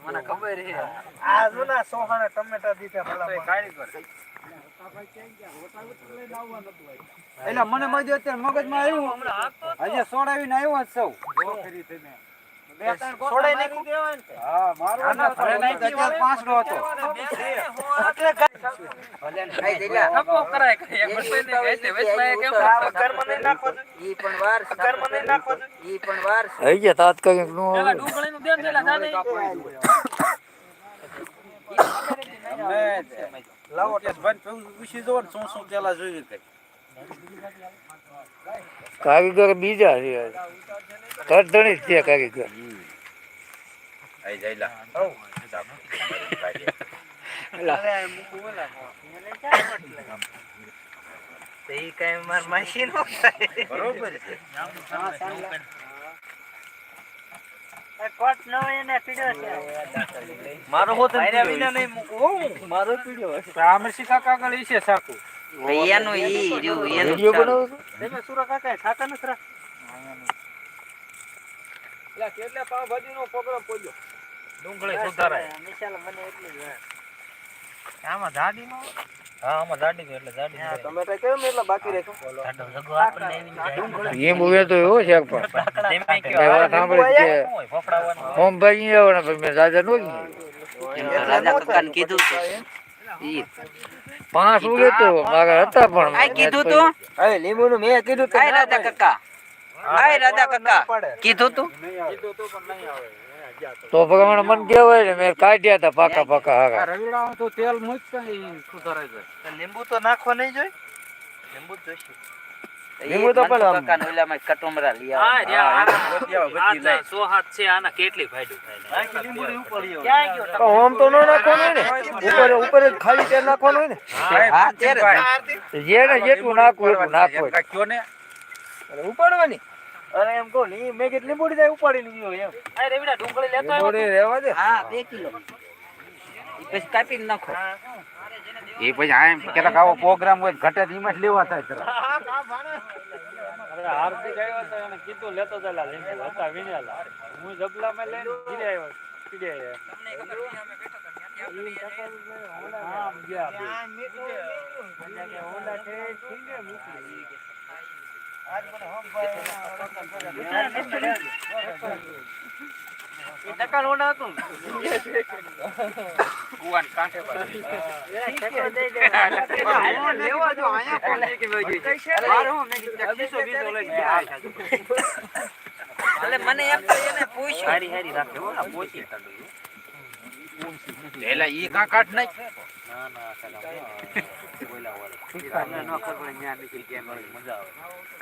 મને ખબર છે. આ જૂના સોહાના ટમેટા દીધા ભલા કારીગર એટલે મને મજા અત્યારે મગજમાં આવ્યું. હજી સોડાવીને આવ્યો જ સૌ બે ત્રણ ગોટા સોડાઈ નાખ્યું? ને. હા, મારો પાંચ હતો. ભલે ને ખાઈ જઈલા. નફો કરાય કઈ એક વસ્તુ નહીં વેચે વેચમાં કેમ આ વઘારમાં નહીં નાખવો જોઈએ. ઈ પણ વાર વઘારમાં નહીં નાખવો જોઈએ. ઈ પણ વાર થઈ ગયા તાત્કાલિક નો પેલા ડુંગળીનું દેન પેલા જાને લાવો કારીગર બીજા છે કરધણી જ છે કારીગર તો ઈ કાંઈ માર માસી નો થાય. આ કોટ ન હોય એને પીડ્યો છે. મારો હોત માર્યા વિના નહીં મૂકવું. મારો પીડ્યો આમરસી કાકા આગળ ઈ છે સાકુ એનું ઈ રહ્યું એનું વીડિયો બનાવો છો? તમે સુરા કાકા ખાતા નથી રા? કેટલા પાવભાજી નો પ્રોગ્રામ પડ્યો ડુંગળી સુધારાય નિશાલ મને એટલી જ વાત. આમાં જાડી નો હા આમાં જાડી છે એટલે જાડી હા, ટમેટા કેમ એટલે બાકી રાખ્યો? એ મૂવે તો એવો છે પણ. તેમે કે વાત સાંભળી કે હોમ ભાઈ અહીંયા આવવાના પણ મેં રાજા નો રાજા કાકાને કીધું છે. પાંચ ઉગે તો મારા હતા પણ આ કીધું તું? અરે લીંબુ નું મેં કીધું કે રાજા. કાકા. આય ના કાકા. કીધું તું? તો ભગવાન મન કેવાય ને મેં કાઢ્યા હતા પાકા પાકા હારા. રવિડા તો તેલ મૂક સુધારાય છે લીંબુ તો નાખો નહીં જોઈ? લીંબુ જ જોઈશે. લીંબુ તો પણ કાકા નોલામાં કટુમરા લઈ હા રે આ સો હાથ છે આના કેટલી ભાડું થાય ક્યાં ગયો તો આમ તો નો નાખવાનું ને. ઉપર ઉપર જ ખાલી તેલ નાખવાનું હોય ને. હા તેલ જે ને જેટલું નાખવું એટલું નાખવું ને. ઉપાડવાની. અરે એમ કહો ની મેં કેટલી મોડી જાય ઉપાડી લીધો એમ. આ રેવડા ડુંગળી લેતો આવ્યો. મોડી રેવા દે. હા 2 કિલો. પછી કાપી નાખો. એ પછી આ એમ કેટલાક આવો પ્રોગ્રામ હોય ઘટે ધીમે જ લેવા થાય તરત. હાર્દિક આવ્યો તો એને કીધું લેતો જલા લીંબુ હતા વિનેલા હું જબલામાં લઈને ઘીરે આવ્યો પીડે આવ્યો. આમ ગયા કોણ છે મને એમ તો એને પૂછ્યું હારી હારી રાખે હો આ પોચી એટલે ઈ કા કાટ નઈ ના ના સાલા બોલા વાળા તમને ન ખબર ન્યા નીકળી કે મજા આવે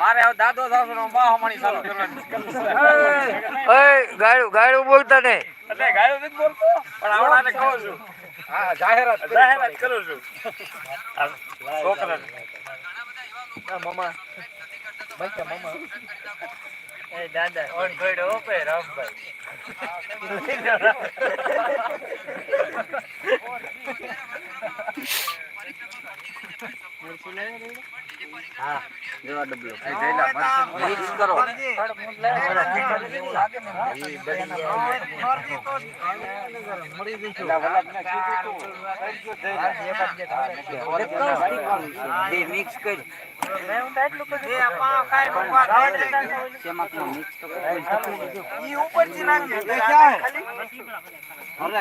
મારે હવે દાદો સાસુ નો ચાલુ. કરવાની એ ગાયડું ગાયડું બોલતા નહીં. એટલે ગાયો નથી બોલતો પણ આવડાને કહું છું. હા જાહેરાત જાહેરાત કરું છું. છોકરા. એ દાદા. કોણ ભાઈ ઓપે રામભાઈ હા જેવા ડબલો મિક્સ કરો. મિક્સ કરી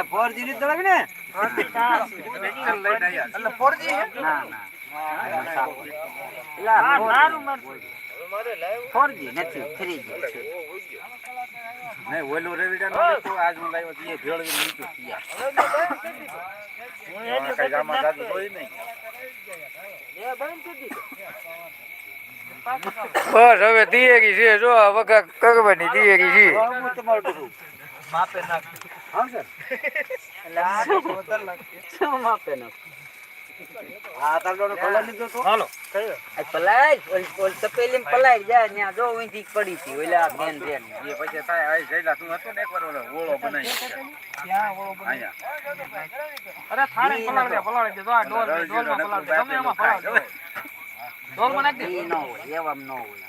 ફોરજી ની ના ના. ફોરજી નથી થ્રીજી છે નહીં ઓલું રવિડા નો આજ હું લાવ્યો એ ભેળવી મૂક્યો ત્યાં કઈ ગામમાં જાજુ જોઈ નહીં બસ હવે દિયેરી છે જો વખત કરવાની દિયેરી છે. માપે નાખ. હા સર. માપે નો ગીરે કલર લીધો તો? હાલો. કયો? આ પલાય ઓલ ઓલ પલાય જાય ત્યાં જો અહીંથી પડી હતી ઓલા બેન બેન. એ પછી થાય આ જઈલા તું હતો ને એકવાર ઓલો ઓળો બનાવી અહીંયા. અરે થાળે પલાળી દે પલાળી દે જો આ ડોલ ડોલમાં પલાળી દે. ગમે એમાં પલાળી દે. ડોલમાં નાખ દે. ઈ ન હોય એવામ ન હોય.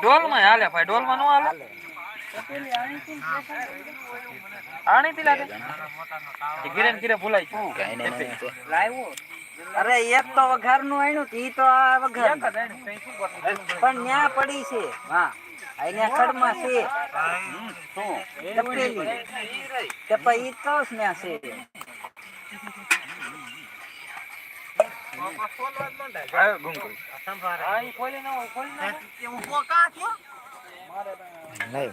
ડોલમાં હાલે ભાઈ ડોલમાં નો હાલે? આણી થી લાગે. એ ગિરે ગિરે ભૂલાઈ ગયું અરે એક તો વઘારનું આણ્યું ઈ તો આ વઘાર પણ ન્યા પડી છે. હા. અહીંયા ખડમાં છે. તપેલી. તે પછી ઈ તો જ ન્યા છે. નહીં